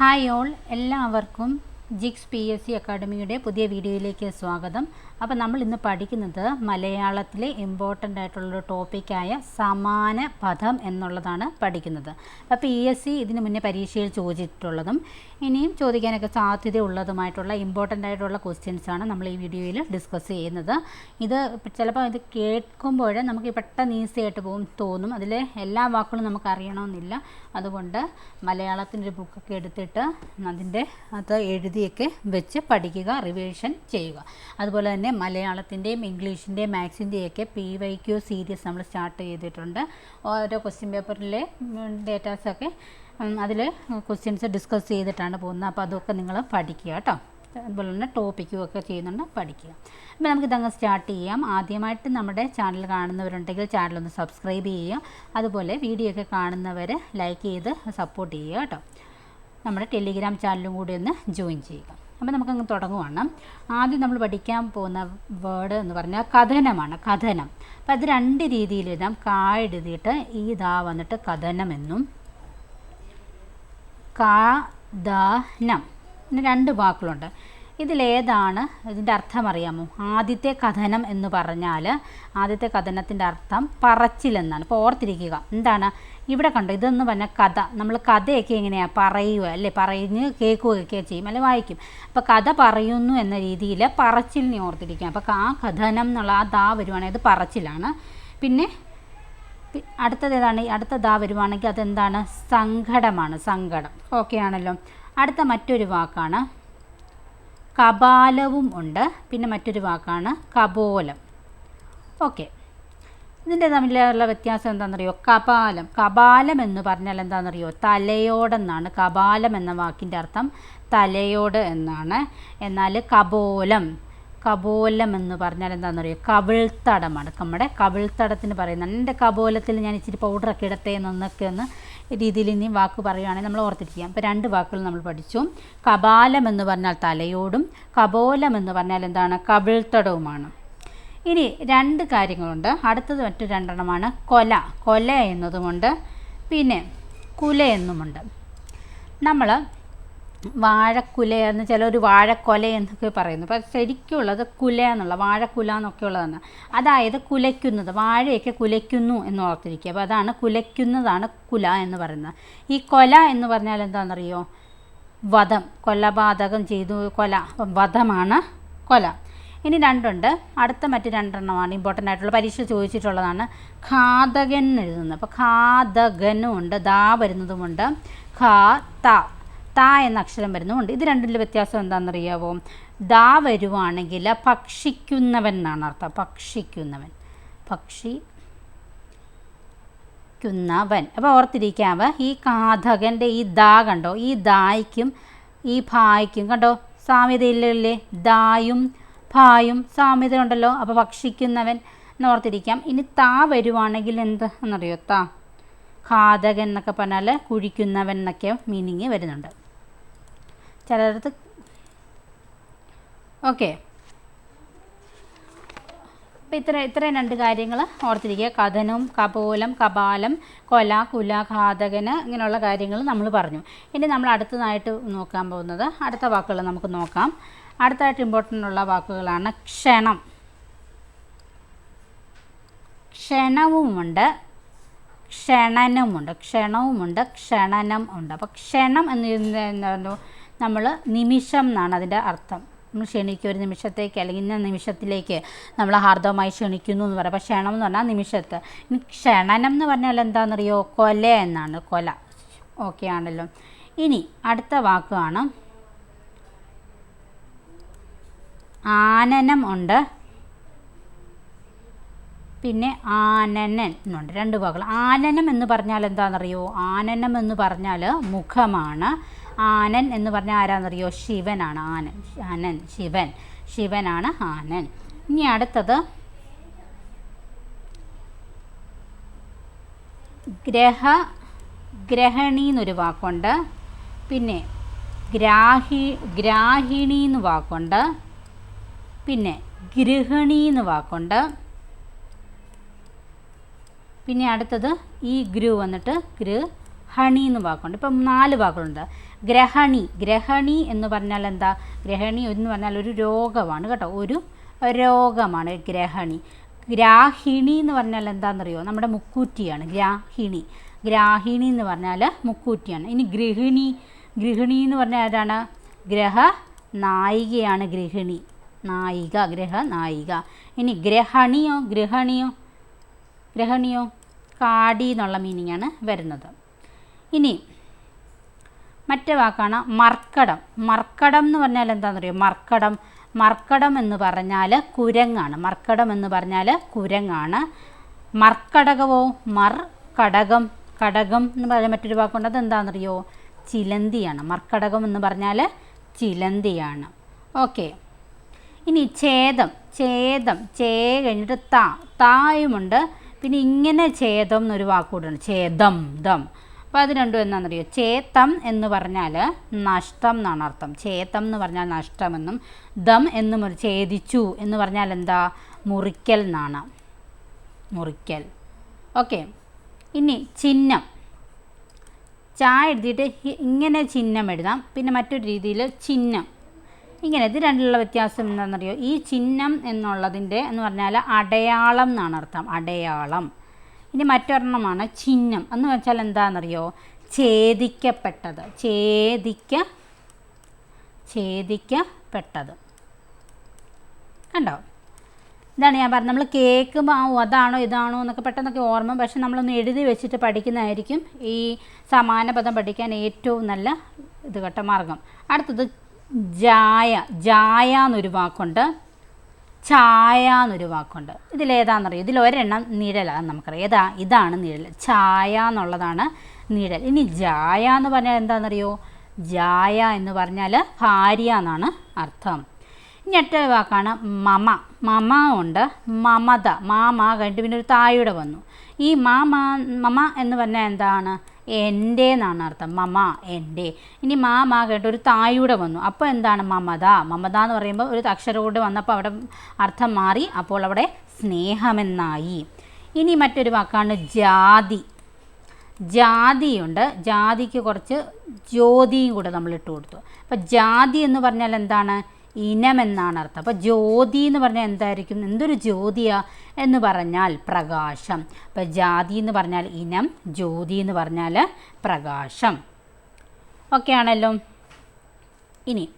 Hi all എല്ലാവർക്കും ജിക്സ് P S C അക്കാഡമിയുടെ പുതിയ വീഡിയോയിലേക്ക് സ്വാഗതം. അപ്പോൾ നമ്മൾ ഇന്ന് പഠിക്കുന്നത് മലയാളത്തിലെ ഇമ്പോർട്ടന്റ് ആയിട്ടുള്ളൊരു ടോപ്പിക്കായ സമാന പദം എന്നുള്ളതാണ് പഠിക്കുന്നത്. അപ്പോൾ പി എസ് സി ഇതിന് മുന്നേ പരീക്ഷയിൽ ചോദിച്ചിട്ടുള്ളതും ഇനിയും ചോദിക്കാനൊക്കെ സാധ്യതയുള്ളതുമായിട്ടുള്ള ഇമ്പോർട്ടന്റ് ആയിട്ടുള്ള ക്വസ്റ്റ്യൻസാണ് നമ്മൾ ഈ വീഡിയോയിൽ ഡിസ്കസ് ചെയ്യുന്നത്. ഇത് ചിലപ്പോൾ ഇത് കേൾക്കുമ്പോൾ നമുക്ക് പെട്ടെന്ന് ഈസി ആയിട്ട് പോകും തോന്നും. അതിലെ എല്ലാ വാക്കുകളും നമുക്ക് അറിയണമെന്നില്ല. അതുകൊണ്ട് മലയാളത്തിന്റെ ഒരു ബുക്കൊക്കെ എടുത്തിട്ട് അതിന്റെ അത് എഴുതിയൊക്കെ വെച്ച് പഠിക്കുക റിവിഷൻ ചെയ്യുക. അതുപോലെ തന്നെ മലയാളത്തിന്റെയും ഇംഗ്ലീഷിന്റെയും മാത്സിന്റെയൊക്കെ പി വൈ ക്യു സീരീസ് നമ്മൾ സ്റ്റാർട്ട് ചെയ്തിട്ടുണ്ട്. ഓരോ ക്വസ്റ്റ്യൻ പേപ്പറിലെ ഡേറ്റാസൊക്കെ അതിൽ ക്വസ്റ്റ്യൻസ് ഡിസ്കസ് ചെയ്തിട്ടാണ് പോകുന്നത്. അപ്പോൾ അതൊക്കെ നിങ്ങൾ പഠിക്കുക കേട്ടോ. അതുപോലെ തന്നെ ടോപ്പിക്കും ഒക്കെ ചെയ്യുന്നുണ്ട്. പഠിക്കുക. അപ്പോൾ നമുക്കിതങ്ങ് സ്റ്റാർട്ട് ചെയ്യാം. ആദ്യമായിട്ട് നമ്മുടെ ചാനൽ കാണുന്നവരുണ്ടെങ്കിൽ ചാനൽ ഒന്ന് സബ്സ്ക്രൈബ് ചെയ്യുക. അതുപോലെ വീഡിയോ ഒക്കെ കാണുന്നവർ ലൈക്ക് ചെയ്ത് സപ്പോർട്ട് ചെയ്യുക കേട്ടോ. നമ്മുടെ ടെലിഗ്രാം ചാനലും കൂടി ഒന്ന് ജോയിൻ ചെയ്യുക. അപ്പോൾ നമുക്കങ്ങ് തുടങ്ങുവാണ്. ആദ്യം നമ്മൾ പഠിക്കാൻ പോകുന്ന വേർഡ് എന്ന് പറഞ്ഞാൽ കഥനമാണ് കഥനം. അപ്പോൾ അത് രണ്ട് രീതിയിൽ എഴുതാം കാ എഴുതിയിട്ട് ഈ ദാ വന്നിട്ട് കഥനമെന്നും നം. പിന്നെ രണ്ട് വാക്കുകളുണ്ട്. ഇതിലേതാണ് ഇതിന്റെ അർത്ഥം അറിയാമോ? ആദ്യത്തെ കഥനം എന്ന് പറഞ്ഞാൽ ആദ്യത്തെ കഥനത്തിന്റെ അർത്ഥം പറച്ചിലെന്നാണ്. ഇപ്പോൾ ഓർത്തിരിക്കുക എന്താണ്? ഇവിടെ കണ്ടോ ഇതെന്ന് പറഞ്ഞാൽ കഥ. നമ്മൾ കഥയൊക്കെ എങ്ങനെയാണ് പറയുക അല്ലേ? പറഞ്ഞ് കേൾക്കുകയൊക്കെ ചെയ്യും അല്ലെ? വായിക്കും. അപ്പോൾ കഥ പറയുന്നു എന്ന രീതിയിൽ പറച്ചിലിനെ ഓർത്തിരിക്കുക. അപ്പോൾ ആ കഥനം എന്നുള്ള ആ ദാ വരുവാണെങ്കിൽ അത് പറച്ചിലാണ്. പിന്നെ അടുത്തത് ഏതാണ്? അടുത്ത ദാ വരുവാണെങ്കിൽ അതെന്താണ്? സങ്കടമാണ് സങ്കടം. ഓക്കെ ആണല്ലോ. അടുത്ത മറ്റൊരു വാക്കാണ് കപാലവും ഉണ്ട്. പിന്നെ മറ്റൊരു വാക്കാണ് കപോലം. ഓക്കെ. ഇതിന്റെ തമ്മിലുള്ള വ്യത്യാസം എന്താണെന്നറിയോ? കപാലം. കപാലം എന്ന് പറഞ്ഞാൽ എന്താണെന്നറിയോ? തലയോടെന്നാണ്. കപാലം എന്ന വാക്കിന്റെ അർത്ഥം തലയോട് എന്നാണ്. എന്നാൽ കപോലം. കപോലം എന്ന് പറഞ്ഞാൽ എന്താണെന്നറിയോ? കവിൾത്തടമാണ്. നമ്മുടെ കവിൾത്തടത്തിന് പറയുന്നത് എന്റെ കപോലത്തിൽ ഞാൻ ഇച്ചിരി പൗഡറൊക്കെ ഇടട്ടെ എന്നൊക്കെ ഒന്ന് രീതിയിൽ ഇനി വാക്ക് പറയുകയാണെങ്കിൽ നമ്മൾ ഓർത്തിരിക്കുക. അപ്പോൾ രണ്ട് വാക്കുകൾ നമ്മൾ പഠിച്ചു. കപാലം എന്ന് പറഞ്ഞാൽ തലയോടും കപോലം എന്ന് പറഞ്ഞാൽ എന്താണ്? കവിൾത്തടവുമാണ്. ഇനി രണ്ട് കാര്യങ്ങളുണ്ട്. അടുത്തത് മറ്റു രണ്ടെണ്ണമാണ്. കൊല. കൊല എന്നതുമുണ്ട്. പിന്നെ കുല എന്നുമുണ്ട്. നമ്മൾ വാഴക്കുല എന്ന് ചിലർ വാഴക്കൊല എന്നൊക്കെ പറയുന്നു. പക്ഷേ ശരിക്കുള്ളത് കുല എന്നുള്ള വാഴക്കുല എന്നൊക്കെ ഉള്ളതാണ്. അതായത് കുലയ്ക്കുന്നത് വാഴയൊക്കെ കുലയ്ക്കുന്നു എന്ന് ഓർത്തിരിക്കുക. അപ്പോൾ അതാണ് കുലയ്ക്കുന്നതാണ് കുല എന്ന് പറയുന്നത്. ഈ കൊല എന്ന് പറഞ്ഞാൽ എന്താണെന്നറിയോ? വധം കൊലപാതകം ചെയ്തു കൊല. വധമാണ് കൊല. ഇനി രണ്ടുണ്ട്. അടുത്ത മറ്റ് രണ്ടെണ്ണമാണ് ഇമ്പോർട്ടന്റ് ആയിട്ടുള്ള പരീക്ഷ ചോദിച്ചിട്ടുള്ളതാണ്. ഘാതകൻ എഴുതുന്നത്. അപ്പോൾ ഘാതകനും ഉണ്ട് ദാ വരുന്നതുമുണ്ട്. ഖാ ത. ത എന്ന അക്ഷരം വരുന്നുമുണ്ട്. ഇത് രണ്ടിന്റെ വ്യത്യാസം എന്താണെന്നറിയാവോ? ദ വരുവാണെങ്കിൽ ഭക്ഷിക്കുന്നവൻ എന്നാണ് അർത്ഥം. പക്ഷിക്കുന്നവൻ പക്ഷി ക്കുന്നവൻ അപ്പോൾ ഓർത്തിരിക്കാവ് ഈ കാഥകന്റെ ഈ ദാ കണ്ടോ? ഈ ദായ്ക്കും ഈ ഭായ്ക്കും കണ്ടോ? സാമ്യതയില്ലേ ദായും ഭായും സാമ്യത ഉണ്ടല്ലോ അപ്പോൾ ഭക്ഷിക്കുന്നവൻ എന്ന് ഓർത്തിരിക്കാം. ഇനി താ വരുവാണെങ്കിൽ എന്ത് എന്നറിയോ? താ. ഘാതകൻ എന്നൊക്കെ പറഞ്ഞാൽ കുഴിക്കുന്നവൻ എന്നൊക്കെ മീനിങ് വരുന്നുണ്ട്. ചിലയിടത്ത് ഓക്കെ. അപ്പോൾ ഇത്ര ഇത്രയും രണ്ട് കാര്യങ്ങൾ ഓർത്തിരിക്കുക. കഥനം കപോലം കപാലം കൊല കുല ഘാതകന് ഇങ്ങനെയുള്ള കാര്യങ്ങൾ നമ്മൾ പറഞ്ഞു. ഇനി നമ്മൾ അടുത്തതായിട്ട് നോക്കാൻ പോകുന്നത് അടുത്ത വാക്കുകൾ നമുക്ക് നോക്കാം. അടുത്തായിട്ട് ഇമ്പോർട്ടന്റ് ഉള്ള വാക്കുകളാണ് ക്ഷണം. ക്ഷണവുമുണ്ട് ക്ഷണനമുണ്ട് ക്ഷണവുമുണ്ട് ക്ഷണനം ഉണ്ട്. അപ്പോൾ ക്ഷണം എന്ന് പറയുന്നത് നമ്മൾ നിമിഷം എന്നാണ് അതിന്റെ അർത്ഥം. നമ്മൾ ക്ഷണിക്കുക ഒരു നിമിഷത്തേക്ക് അല്ലെങ്കിൽ ഇന്ന നിമിഷത്തിലേക്ക് നമ്മൾ ഹാർദവമായി ക്ഷണിക്കുന്നു എന്ന് പറയാം. അപ്പോൾ ക്ഷണം എന്ന് പറഞ്ഞാൽ നിമിഷത്ത്. ഇനി ക്ഷണനം എന്ന് പറഞ്ഞാൽ എന്താണെന്നറിയോ? കൊല എന്നാണ്. കൊല. ഓക്കെ ആണല്ലോ. ഇനി അടുത്ത വാക്കാണ് ആനനം ഉണ്ട്. പിന്നെ ആനനൻ എന്നുണ്ട്. രണ്ട് വാക്കുകൾ. ആനനം എന്ന് പറഞ്ഞാൽ എന്താണെന്നറിയോ? ആനനം എന്ന് പറഞ്ഞാൽ മുഖമാണ്. ആനൻ എന്ന് പറഞ്ഞാൽ ആരാന്നറിയോ? ശിവനാണ് ആനൻ. ആനൻ ശിവൻ. ശിവനാണ് ആനൻ. ഇനി അടുത്തത് ഗ്രഹ ഗ്രഹണി എന്നൊരു വാക്കുണ്ട്. പിന്നെ ഗ്രാഹി ഗ്രാഹിണി എന്ന് വാക്കുണ്ട്. പിന്നെ ഗൃഹിണി എന്ന് വാക്കുണ്ട്. പിന്നെ അടുത്തത് ഈ ഗ്രൂ വന്നിട്ട് ഗൃഹണി എന്ന് വാക്കുണ്ട്. ഇപ്പം നാല് വാക്കുകളുണ്ട്. ഗ്രഹണി. ഗ്രഹണി എന്ന് പറഞ്ഞാൽ എന്താ? ഗ്രഹണി എന്ന് പറഞ്ഞാൽ ഒരു രോഗമാണ് കേട്ടോ. ഒരു രോഗമാണ് ഗ്രഹണി. ഗ്രാഹിണി എന്ന് പറഞ്ഞാൽ എന്താണെന്നറിയോ? നമ്മുടെ മുക്കൂറ്റിയാണ്. ഗ്രാഹിണി. ഗ്രാഹിണി എന്ന് പറഞ്ഞാൽ മുക്കൂറ്റിയാണ്. ഇനി ഗൃഹിണി. ഗൃഹിണി എന്ന് പറഞ്ഞാൽ ആരാണ്? ഗ്രഹ നായികയാണ് ഗൃഹിണി. നായിക ഗ്രഹ നായിക. ഇനി ഗ്രഹണിയോ? ഗൃഹണിയോ? ഗ്രഹണിയോ? കാടി എന്നുള്ള മീനിങ്ങാണ് വരുന്നത്. ഇനി മറ്റേ വാക്കാണ് മർക്കടം. മർക്കടം എന്ന് പറഞ്ഞാൽ എന്താണെന്നറിയോ? മർക്കടം. മർക്കടം എന്ന് പറഞ്ഞാൽ കുരങ്ങാണ്. മർക്കടം എന്ന് പറഞ്ഞാൽ കുരങ്ങാണ്. മർക്കടകവോ? മർ കടകം കടകം എന്ന് പറഞ്ഞ മറ്റൊരു വാക്കുണ്ട്. അതെന്താണെന്നറിയോ? ചിലന്തിയാണ്. മർക്കടകം എന്ന് പറഞ്ഞാൽ ചിലന്തിയാണ്. ഓക്കെ. ഇനി ഛേദം. ഛേദം. ചേ കഴിഞ്ഞിട്ട് താ. തായുമുണ്ട്. പിന്നെ ഇങ്ങനെ ഛേദം എന്നൊരു വാക്കുകൂടെയാണ് ഛേദം ദം. അപ്പോൾ അത് രണ്ടും എന്താണെന്നറിയോ ചേത്തം എന്ന് പറഞ്ഞാൽ നഷ്ടം എന്നാണ് അർത്ഥം. ചേത്തം എന്ന് പറഞ്ഞാൽ നഷ്ടമെന്നും ദം എന്ന് ഛേദിച്ചു എന്ന് പറഞ്ഞാൽ എന്താ? മുറിക്കൽ എന്നാണ്. മുറിക്കൽ. ഓക്കെ. ഇനി ചിഹ്നം. ചാ എഴുതിയിട്ട് ഇങ്ങനെ ചിഹ്നം എഴുതാം. പിന്നെ മറ്റൊരു രീതിയിൽ ചിഹ്നം. ഇങ്ങനെ ഇത് രണ്ടുള്ള വ്യത്യാസം എന്താണെന്നറിയോ ഈ ചിഹ്നം എന്നുള്ളതിന്റെ എന്ന് പറഞ്ഞാൽ അടയാളം എന്നാണ് അർത്ഥം. അടയാളം. ഇനി മറ്റൊരെണ്ണമാണ് ചിഹ്നം. എന്ന് വെച്ചാൽ എന്താണെന്നറിയോ? ഛേദിക്കപ്പെട്ടത്. ഛേദിക്ക ഛേദിക്കപ്പെട്ടത്. കണ്ടോ? ഇതാണ് ഞാൻ പറഞ്ഞത്. നമ്മൾ കേൾക്കുമ്പോൾ ആ അതാണോ ഇതാണോ എന്നൊക്കെ പെട്ടെന്നൊക്കെ ഓർമ്മ പക്ഷെ നമ്മളൊന്ന് എഴുതി വെച്ചിട്ട് പഠിക്കുന്നതായിരിക്കും ഈ സമാന പദം പഠിക്കാൻ ഏറ്റവും നല്ല ഇത് കേട്ട മാർഗം. അടുത്തത് ജായ. ജായ എന്നൊരു വാക്കുണ്ട്. ഛായ എന്നൊരു വാക്കുണ്ട്. ഇതിലേതാണെന്നറിയോ ഇതിൽ ഒരെണ്ണം നിഴലാണ് നമുക്കറിയാം. ഏതാ? ഇതാണ് നിഴൽ. ചായ എന്നുള്ളതാണ് നിഴൽ. ഇനി ജായ എന്ന് പറഞ്ഞാൽ എന്താണെന്നറിയോ ജായ എന്ന് പറഞ്ഞാൽ ഭാര്യ എന്നാണ് അർത്ഥം. ഒറ്റ വാക്കാണ് മമ. മമ ഉണ്ട്. മമത. മാമ കഴിഞ്ഞിട്ട് പിന്നെ ഒരു തായുടെ വന്നു. ഈ മാമ മമ എന്ന് പറഞ്ഞാൽ എന്താണ്? എന്റെ എന്നാണ് അർത്ഥം മമ എന്റെ ഇനി മാമ കേട്ട് ഒരു തായൂടെ വന്നു. അപ്പോൾ എന്താണ് മമത? മമത എന്ന് പറയുമ്പോൾ ഒരു അക്ഷരം കൂടി വന്നപ്പോൾ അവിടെ അർത്ഥം മാറി അപ്പോൾ അവിടെ സ്നേഹമെന്നായി. ഇനി മറ്റൊരു വാക്കാണ് ജാതി. ജാതിയുണ്ട്. ജാതിക്ക് കുറച്ച് ജ്യോതിയും കൂടെ നമ്മൾ ഇട്ട് കൊടുത്തു അപ്പോൾ ജാതി എന്ന് പറഞ്ഞാൽ എന്താണ്? ഇനം എന്നാണ് അർത്ഥം അപ്പോൾ ജ്യോതി എന്ന് പറഞ്ഞാൽ എന്തായിരിക്കും? എന്തൊരു ജ്യോതിയാ എന്ന് പറഞ്ഞാൽ പ്രകാശം. അപ്പോൾ ജാതി എന്ന് പറഞ്ഞാൽ ഇനം ജ്യോതി എന്ന് പറഞ്ഞാൽ പ്രകാശം. ഓക്കെ ആണല്ലോ ഇനി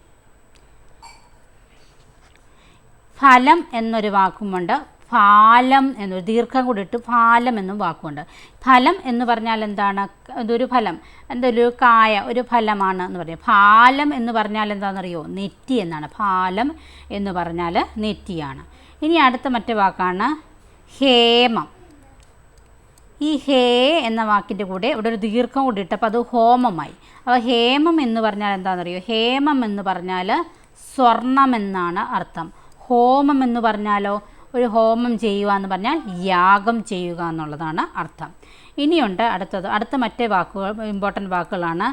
ഫലം എന്നൊരു വാക്കുമുണ്ട്. ഫാലം എന്നൊരു ദീർഘം കൂടി ഇട്ട് ഫാലം എന്നും വാക്കുണ്ട്. ഫലം എന്ന് പറഞ്ഞാൽ എന്താണ്? ഇതൊരു ഫലം. എന്തൊരു കായ? ഒരു ഫലമാണ് എന്ന് പറയും. ഫാലം എന്ന് പറഞ്ഞാൽ എന്താണെന്നറിയോ? നെറ്റി എന്നാണ്. ഫാലം എന്ന് പറഞ്ഞാൽ നെറ്റിയാണ്. ഇനി അടുത്ത മറ്റു വാക്കാണ് ഹേമം. ഈ ഹേ എന്ന വാക്കിന്റെ കൂടെ ഇവിടെ ഒരു ദീർഘം കൂടി ഇട്ടപ്പോൾ അത് ഹോമമായി. അപ്പോൾ ഹേമം എന്ന് പറഞ്ഞാൽ എന്താണെന്നറിയോ? ഹേമം എന്ന് പറഞ്ഞാൽ സ്വർണം എന്നാണ് അർത്ഥം. ഹോമം എന്ന് പറഞ്ഞാലോ? ഒരു ഹോമം ചെയ്യുക എന്ന് പറഞ്ഞാൽ യാഗം ചെയ്യുക എന്നുള്ളതാണ് അർത്ഥം. ഇനിയുണ്ട് അടുത്തത്. അടുത്ത മറ്റേ വാക്കുകൾ ഇമ്പോർട്ടന്റ് വാക്കുകളാണ്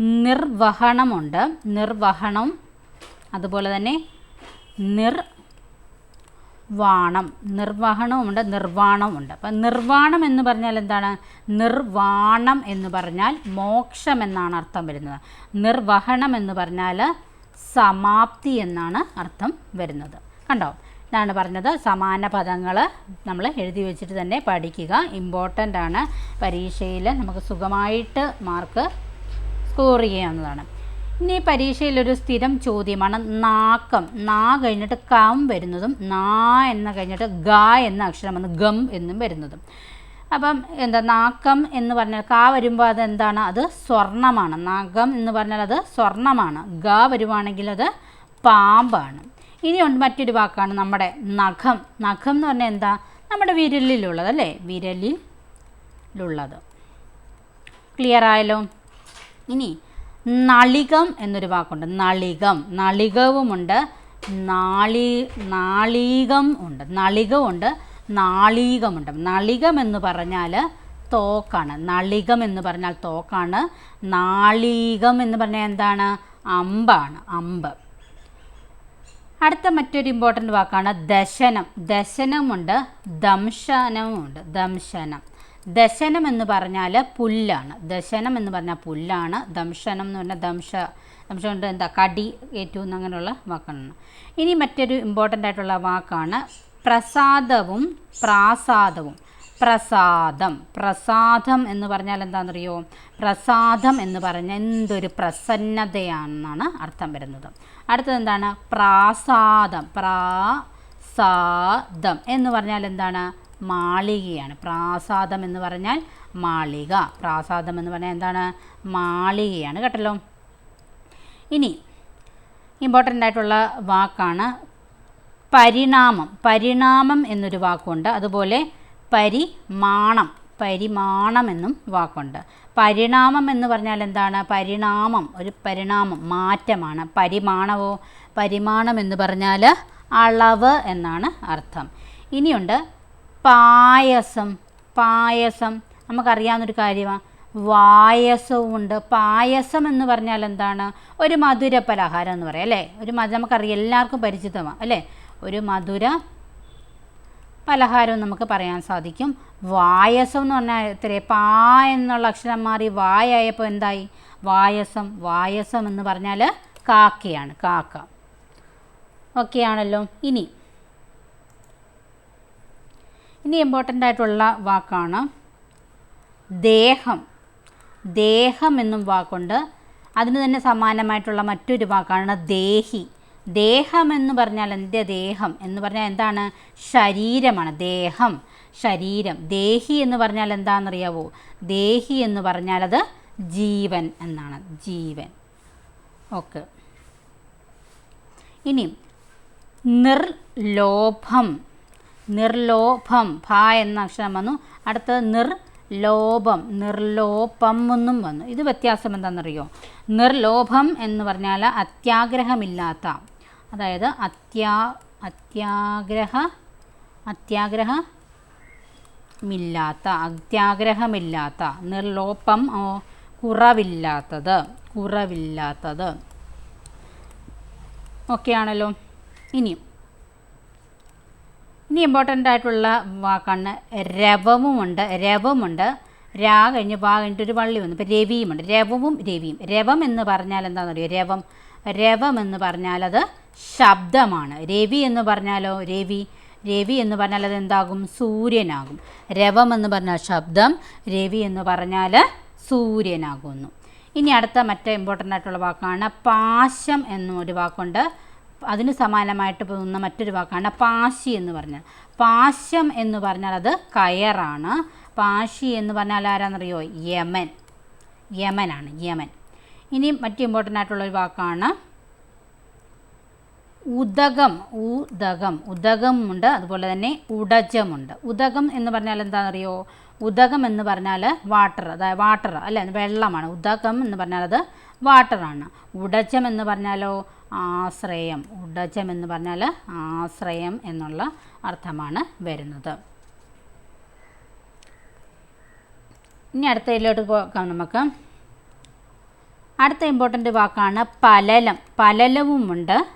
നിർവഹണമുണ്ട്. നിർവഹണം അതുപോലെ തന്നെ നിർ വാണം നിർവഹണവുമുണ്ട് നിർവാണമുണ്ട് അപ്പം നിർവാണം എന്ന് പറഞ്ഞാൽ എന്താണ്? നിർവാണം എന്ന് പറഞ്ഞാൽ മോക്ഷം എന്നാണ് അർത്ഥം വരുന്നത്. നിർവഹണം എന്ന് പറഞ്ഞാൽ സമാപ്തി എന്നാണ് അർത്ഥം വരുന്നത്. കണ്ടോ? ഇതാണ് പറഞ്ഞത് സമാന പദങ്ങൾ നമ്മൾ എഴുതി വെച്ചിട്ട് തന്നെ പഠിക്കുക. ഇമ്പോർട്ടന്റ് ആണ്. പരീക്ഷയിൽ നമുക്ക് സുഖമായിട്ട് മാർക്ക് സ്കോർ ചെയ്യാവുന്നതാണ്. ഇനി പരീക്ഷയിലൊരു സ്ഥിരം ചോദ്യമാണ് നാക്കം. നാ കഴിഞ്ഞിട്ട് കം വരുന്നതും നാ എന്ന കഴിഞ്ഞിട്ട് ഗ എന്ന അക്ഷരം വന്ന് ഗം എന്നും വരുന്നതും. അപ്പം എന്താ നാക്കം എന്ന് പറഞ്ഞാൽ കാ വരുമ്പോൾ അത് എന്താണ് അത് സ്വർണമാണ്. നാഗം എന്ന് പറഞ്ഞാൽ അത് സ്വർണമാണ്. ഗ വരുവാണെങ്കിൽ അത് പാമ്പാണ്. ഇനിയുണ്ട് മറ്റൊരു വാക്കാണ് നമ്മുടെ നഖം. നഖം എന്ന് പറഞ്ഞാൽ എന്താ? നമ്മുടെ വിരലിലുള്ളത് അല്ലേ? വിരലിലുള്ളത്. ക്ലിയർ ആയല്ലോ? ഇനി നളികം എന്നൊരു വാക്കുണ്ട്. നളികം. നളികവുമുണ്ട്. നാളി നാളീകം ഉണ്ട്. നളികമുണ്ട് നാളീകമുണ്ട്. നളികം എന്ന് പറഞ്ഞാൽ തോക്കാണ്. നളികം എന്ന് പറഞ്ഞാൽ തോക്കാണ്. നാളീകം എന്ന് പറഞ്ഞാൽ എന്താണ്? അമ്പാണ്. അമ്പ്. അടുത്ത മറ്റൊരു ഇമ്പോർട്ടന്റ് വാക്കാണ് ദശനം. ദശനമുണ്ട് ദംശനവുമുണ്ട്. ദംശനം. ദശനം എന്ന് പറഞ്ഞാൽ പുല്ലാണ്. ദശനം എന്ന് പറഞ്ഞാൽ പുല്ലാണ്. ദംശനം എന്ന് പറഞ്ഞാൽ ദംശ. ദംശം കൊണ്ട് എന്താ? കടി ഏറ്റവും അങ്ങനെയുള്ള വാക്കാണ് ഇനി മറ്റൊരു ഇമ്പോർട്ടന്റ് ആയിട്ടുള്ള വാക്കാണ് പ്രസാദവും പ്രാസാദവും. പ്രസാദം. പ്രസാദം എന്ന് പറഞ്ഞാൽ എന്താണെന്നറിയോ? പ്രസാദം എന്ന് പറഞ്ഞാൽ എന്തൊരു പ്രസന്നതയാണെന്നാണ് അർത്ഥം വരുന്നത്. അടുത്തത് എന്താണ്? പ്രാസാദം. പ്രാസാദം എന്ന് പറഞ്ഞാൽ എന്താണ്? മാളികയാണ്. പ്രാസാദം എന്ന് പറഞ്ഞാൽ മാളിക. പ്രാസാദം എന്ന് പറഞ്ഞാൽ എന്താണ്? മാളികയാണ്. കേട്ടല്ലോ? ഇനി ഇമ്പോർട്ടന്റ് ആയിട്ടുള്ള വാക്കാണ് പരിണാമം. പരിണാമം എന്നൊരു വാക്കുണ്ട്. അതുപോലെ പരിമാണം. പരിമാണം എന്നും വാക്കുണ്ട്. പരിണാമം എന്ന് പറഞ്ഞാൽ എന്താണ്? പരിണാമം ഒരു പരിണാമം മാറ്റമാണ്. പരിമാണവോ? പരിമാണം എന്ന് പറഞ്ഞാൽ അളവ് എന്നാണ് അർത്ഥം. ഇനിയുണ്ട് പായസം. പായസം നമുക്കറിയാവുന്നൊരു കാര്യമാണ് വായസവുമുണ്ട് പായസം എന്ന് പറഞ്ഞാൽ എന്താണ്? ഒരു മധുര പലഹാരം എന്ന് പറയാം അല്ലേ? ഒരു മധു നമുക്കറിയാം എല്ലാവർക്കും പരിചിതമാണ് അല്ലേ? ഒരു മധുര പലഹാരം നമുക്ക് പറയാൻ സാധിക്കും. വായസം എന്ന് പറഞ്ഞാൽ എത്ര പാ എന്നുള്ള അക്ഷരം മാറി വായായപ്പോൾ എന്തായി? വായസം വായസം എന്ന് പറഞ്ഞാൽ കാക്കയാണ് കാക്ക. ഓക്കെ ആണല്ലോ. ഇനി ഇനി ഇമ്പോർട്ടന്റ് ആയിട്ടുള്ള വാക്കാണ് ദേഹം. ദേഹം എന്നും വാക്കുണ്ട്. അതിന് തന്നെ സമാനമായിട്ടുള്ള മറ്റൊരു വാക്കാണ് ദേഹി. ദേഹം എന്ന് പറഞ്ഞാൽ എന്റെ ദേഹം. എന്ന് പറഞ്ഞാൽ എന്താണ്? ശരീരമാണ്. ദേഹം. ശരീരം. ദേഹി എന്ന് പറഞ്ഞാൽ എന്താണെന്നറിയാവോ? ദേഹി എന്ന് പറഞ്ഞാൽ അത് ജീവൻ എന്നാണ്. ജീവൻ. ഓക്കെ. ഇനി നിർലോഭം. നിർലോഭം. ഭ എന്ന അക്ഷരം വന്നു. അടുത്തത് നിർലോഭം. നിർലോപം എന്നും വന്നു. ഇത് വ്യത്യാസം എന്താണെന്നറിയോ? നിർലോഭം എന്ന് പറഞ്ഞാൽ അത്യാഗ്രഹമില്ലാത്ത. അതായത് അത്യാ അത്യാഗ്രഹ അത്യാഗ്രഹമില്ലാത്ത അത്യാഗ്രഹമില്ലാത്ത നിർലോപം കുറവില്ലാത്തത് കുറവില്ലാത്തത്. ഓക്കെ ആണല്ലോ ഇനിയും ഇനി ഇമ്പോർട്ടന്റ് ആയിട്ടുള്ള വാക്കാണ് രവമുണ്ട് രവമുണ്ട് രാ കഴിഞ്ഞ് വാ കഴിഞ്ഞിട്ട് ഒരു വള്ളി വന്നു. ഇപ്പോൾ രവിയുമുണ്ട്. രവവും രവിയും. രവം എന്ന് പറഞ്ഞാൽ എന്താണെന്ന് അറിയോ രവം രവം എന്ന് പറഞ്ഞാൽ അത് ശബ്ദമാണ്. രവി എന്ന് പറഞ്ഞാലോ? രവി. രവി എന്ന് പറഞ്ഞാൽ അത് എന്താകും സൂര്യനാകും. രവം എന്ന് പറഞ്ഞാൽ ശബ്ദം. രവി എന്ന് പറഞ്ഞാൽ സൂര്യനാകുന്നു. ഇനി അടുത്ത മറ്റേ ഇമ്പോർട്ടന്റ് ആയിട്ടുള്ള വാക്കാണ് പാശം എന്നൊരു വാക്കുണ്ട്. അതിന് സമാനമായിട്ട് പോകുന്ന മറ്റൊരു വാക്കാണ് പാശി എന്ന് പറഞ്ഞാൽ. പാശം എന്ന് പറഞ്ഞാൽ അത് കയറാണ്. പാശി എന്ന് പറഞ്ഞാൽ ആരാണെന്നറിയോ യമൻ. യമനാണ്. യമൻ. ഇനി മറ്റു ഇമ്പോർട്ടന്റ് ആയിട്ടുള്ള ഒരു വാക്കാണ് ഉദകം ഉദകം. ഉദകമുണ്ട് അതുപോലെ തന്നെ ഉടജമുണ്ട് ഉദകം എന്ന് പറഞ്ഞാൽ എന്താണെന്നറിയോ? ഉദകം എന്ന് പറഞ്ഞാൽ വാട്ടർ അതായത് വാട്ടർ അല്ല? വെള്ളമാണ്. ഉദകം എന്ന് പറഞ്ഞാൽ അത് വാട്ടറാണ് ഉടജം എന്ന് പറഞ്ഞാലോ? ആശ്രയം. ഉടജം എന്ന് പറഞ്ഞാൽ ആശ്രയം എന്നുള്ള അർത്ഥമാണ് വരുന്നത്. ഇനി അടുത്തതിലോട്ട് പോകാം നമുക്ക്. അടുത്ത ഇമ്പോർട്ടന്റ് വാക്കാണ് പലലം. പലലവുമുണ്ട്.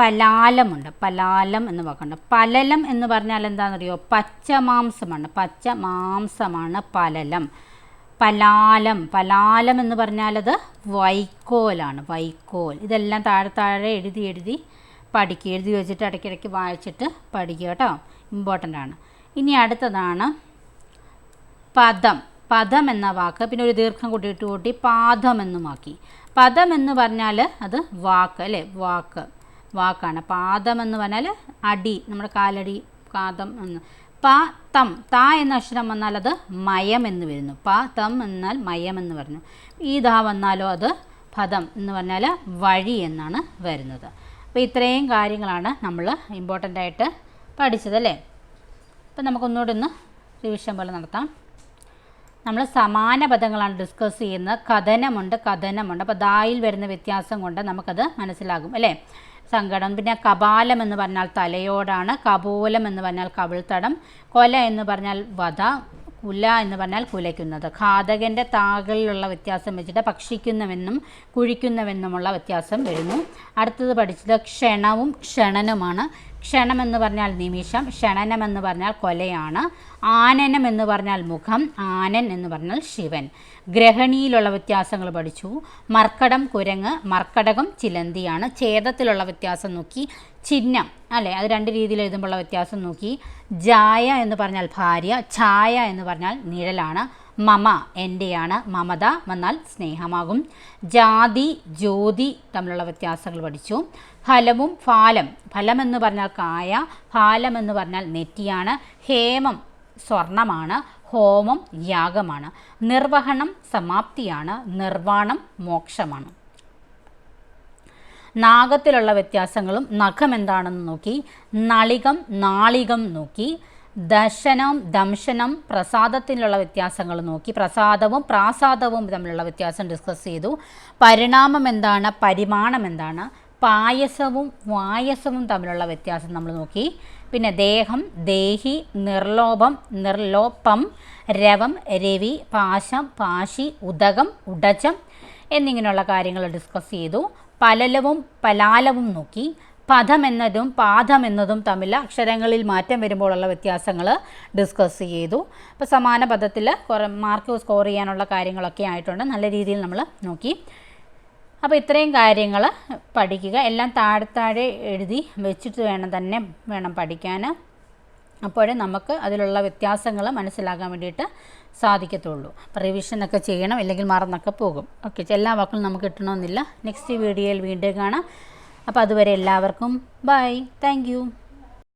പലാലമുണ്ട്. പലാലം എന്ന് വാക്കുണ്ട്. പലലം എന്ന് പറഞ്ഞാൽ എന്താണെന്നറിയോ? പച്ച മാംസമാണ് പച്ച മാംസമാണ് പലലം. പലാലം. പലാലം എന്ന് പറഞ്ഞാലത് വൈക്കോലാണ്. വൈക്കോൽ. ഇതെല്ലാം താഴെ താഴെ എഴുതി എഴുതി പഠിക്കുക. എഴുതി വെച്ചിട്ട് ഇടയ്ക്കിടയ്ക്ക് വായിച്ചിട്ട് പഠിക്കുക കേട്ടോ. ഇമ്പോർട്ടന്റ് ആണ്. ഇനി അടുത്തതാണ് പദം. പദം എന്ന വാക്ക്. പിന്നെ ഒരു ദീർഘം കൂട്ടിയിട്ട് കൂട്ടി പാദം എന്നുമാക്കി പദം എന്ന് പറഞ്ഞാൽ അത് വാക്ക് അല്ലേ? വാക്ക്. വാക്കാണ്. പാദം എന്ന് പറഞ്ഞാൽ അടി നമ്മുടെ കാലടി പാദം എന്ന്. പ തം. ത എന്ന അക്ഷരം വന്നാൽ അത് മയം എന്ന് വരുന്നു. പ തം എന്നാൽ മയം എന്ന് പറഞ്ഞു. ഈ ദ വന്നാലോ അത് പദം എന്ന് പറഞ്ഞാൽ വഴി എന്നാണ് വരുന്നത്. അപ്പോൾ ഇത്രയും കാര്യങ്ങളാണ് നമ്മൾ ഇമ്പോർട്ടന്റ് ആയിട്ട് പഠിച്ചത് അല്ലേ? അപ്പം നമുക്കൊന്നുകൂടി ഒന്ന് റിവിഷൻ പോലെ നടത്താം. നമ്മൾ സമാന പദങ്ങളാണ് ഡിസ്കസ് ചെയ്യുന്നത്. കഥനമുണ്ട് കഥനമുണ്ട്. അപ്പോൾ ദായിൽ വരുന്ന വ്യത്യാസം കൊണ്ട് നമുക്കത് മനസ്സിലാകും അല്ലേ? സങ്കടം. പിന്നെ കപാലം എന്ന് പറഞ്ഞാൽ തലയോടാണ് കപോലം എന്ന് പറഞ്ഞാൽ കവിൾത്തടം കൊല എന്ന് പറഞ്ഞാൽ വധ കുല എന്ന് പറഞ്ഞാൽ കുലയ്ക്കുന്നത്. ഘാതകന്റെ താകളിലുള്ള വ്യത്യാസം വെച്ചിട്ട് ഭക്ഷിക്കുന്നവെന്നും കുഴിക്കുന്നവെന്നുമുള്ള വ്യത്യാസം വരുന്നു. അടുത്തത് പഠിച്ചത് ക്ഷണവും ക്ഷണനുമാണ്. ക്ഷണം എന്ന് പറഞ്ഞാൽ നിമിഷം ക്ഷണനം എന്ന് പറഞ്ഞാൽ കൊലയാണ്. ആനനം എന്ന് പറഞ്ഞാൽ മുഖം ആനൻ എന്ന് പറഞ്ഞാൽ ശിവൻ. ഗ്രഹണിയിലുള്ള വ്യത്യാസങ്ങൾ പഠിച്ചു. മർക്കടം കുരങ്ങ് മർക്കടകം ചിലന്തിയാണ് ഛേദത്തിലുള്ള വ്യത്യാസം നോക്കി. ചിഹ്നം അല്ലേ? അത് രണ്ട് രീതിയിൽ എഴുതുമ്പോഴുള്ള വ്യത്യാസം നോക്കി. ജായ എന്ന് പറഞ്ഞാൽ ഭാര്യ ഛായ എന്ന് പറഞ്ഞാൽ നിഴലാണ്. മമ എന്റെയാണ് മമത വന്നാൽ സ്നേഹമാകും. ജാതി ജ്യോതി തമ്മിലുള്ള വ്യത്യാസങ്ങൾ പഠിച്ചു. ഫലവും ഫാലം. ഫലം എന്ന് പറഞ്ഞാൽ കായ ഫാലം എന്ന് പറഞ്ഞാൽ നെറ്റിയാണ്. ഹേമം സ്വർണമാണ്. ഹോമം യാഗമാണ്. നിർവഹണം സമാപ്തിയാണ്. നിർവാണം മോക്ഷമാണ്. നാഗത്തിലുള്ള വ്യത്യാസങ്ങളും നഖം എന്താണെന്ന് നോക്കി നളികം നാളികം നോക്കി ദശനം ദംശനം പ്രസാദത്തിലുള്ള വ്യത്യാസങ്ങൾ നോക്കി പ്രസാദവും പ്രാസാദവും തമ്മിലുള്ള വ്യത്യാസം ഡിസ്കസ് ചെയ്തു. പരിണാമം എന്താണ്? പരിമാണം എന്താണ്? പായസവും വായസവും തമ്മിലുള്ള വ്യത്യാസം നമ്മൾ നോക്കി. പിന്നെ ദേഹം ദേഹി നിർലോഭം നിർലോപം രവം രവി പാശം പാശി ഉദകം ഉടജം എന്നിങ്ങനെയുള്ള കാര്യങ്ങൾ ഡിസ്കസ് ചെയ്തു. പലലവും പലാലവും നോക്കി. പദം എന്നതും പാദം എന്നതും തമ്മിൽ അക്ഷരങ്ങളിൽ മാറ്റം വരുമ്പോഴുള്ള വ്യത്യാസങ്ങൾ ഡിസ്കസ് ചെയ്തു. അപ്പോൾ സമാന പദത്തിൽ കുറേ മാർക്ക് സ്കോർ ചെയ്യാനുള്ള കാര്യങ്ങളൊക്കെ ആയിട്ടുണ്ട്. നല്ല രീതിയിൽ നമ്മൾ നോക്കി. അപ്പോൾ ഇത്രയും കാര്യങ്ങൾ പഠിക്കുക. എല്ലാം താഴെ താഴെ എഴുതി വെച്ചിട്ട് വേണം തന്നെ വേണം പഠിക്കാൻ അപ്പോഴേ നമുക്ക് അതിലുള്ള വ്യത്യാസങ്ങൾ മനസ്സിലാക്കാൻ വേണ്ടിയിട്ട് സാധിക്കത്തുള്ളൂ. അപ്പോൾ റിവിഷനൊക്കെ ചെയ്യണം ഇല്ലെങ്കിൽ മറന്നൊക്കെ പോകും. ഓക്കെ എല്ലാ വാക്കും നമുക്ക് കിട്ടണമെന്നില്ല. നെക്സ്റ്റ് വീഡിയോയിൽ വീണ്ടും കാണാം. അപ്പോൾ അതുവരെ എല്ലാവർക്കും ബൈ താങ്ക്